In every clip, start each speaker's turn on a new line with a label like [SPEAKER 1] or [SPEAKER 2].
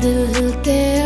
[SPEAKER 1] the little girl.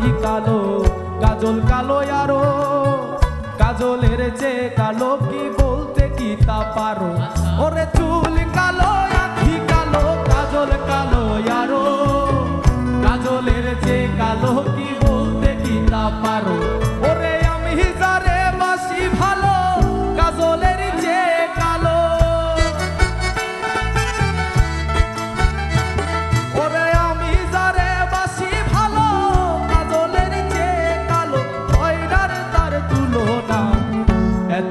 [SPEAKER 1] দাড়ি কালো কাজল কালো আরও কাজলের চেয়ে কালো কি বল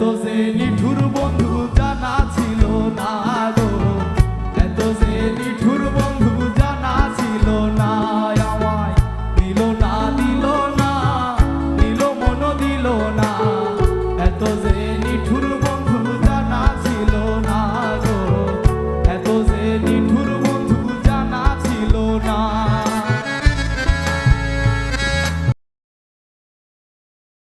[SPEAKER 1] Roseli